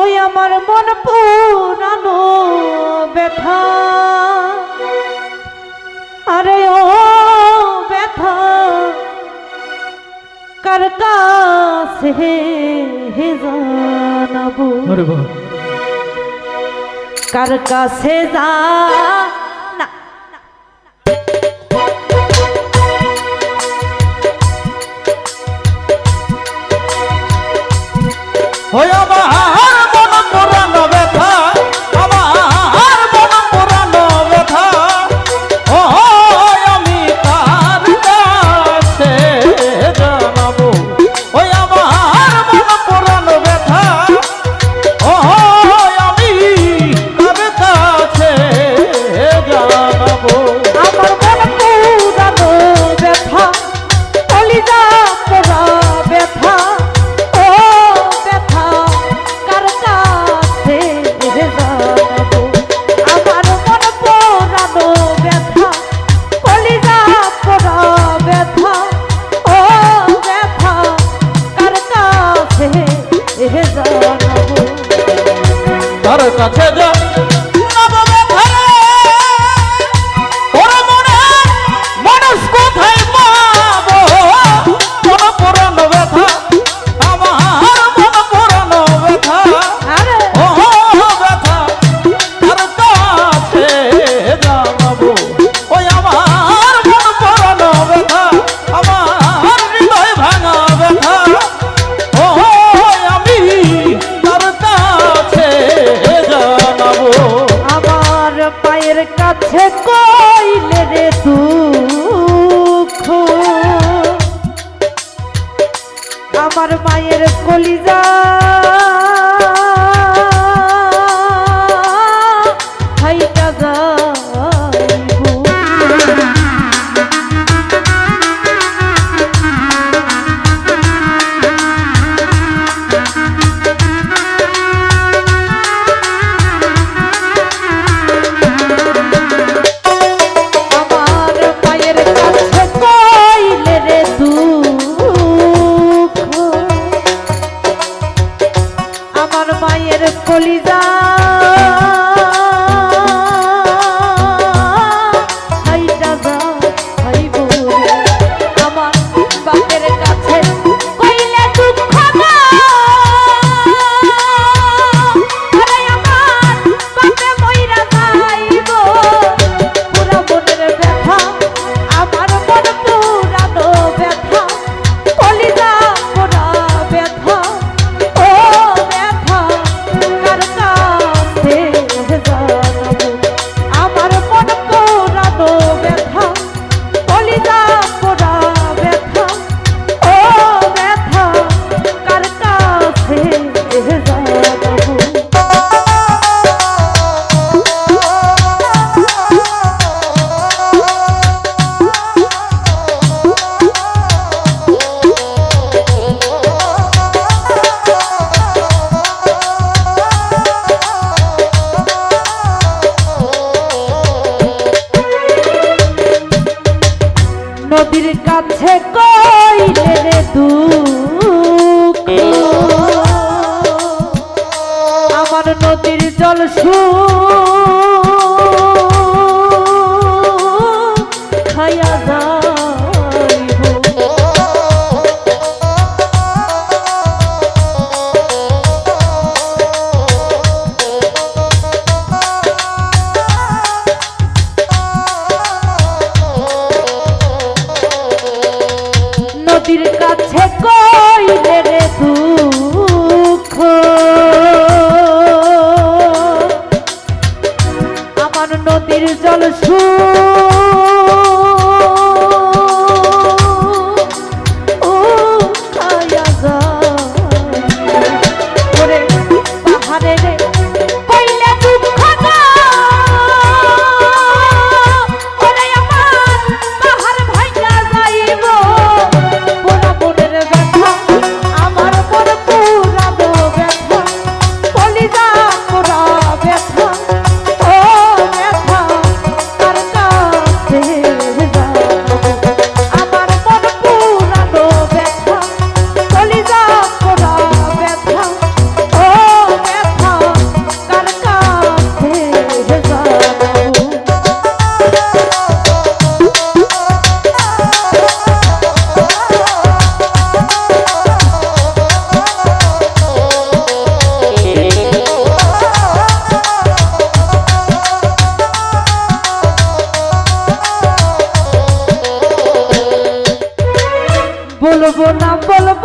ওই আমার মন পুরানো ব্যথা। আরে ও ব্যথা কার কাছে কার কাছে যা হয়ে কলিজা চল সুর। বলব না বলব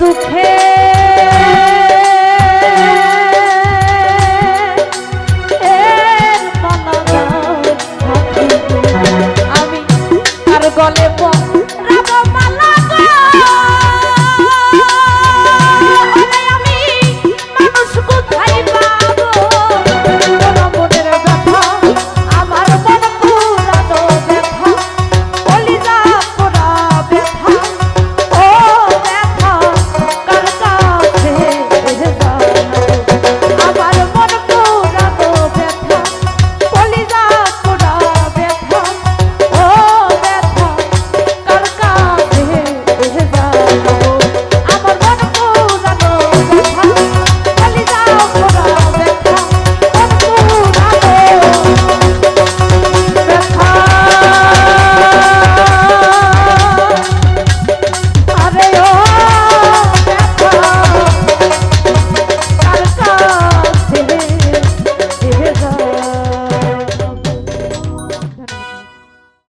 দুঃখে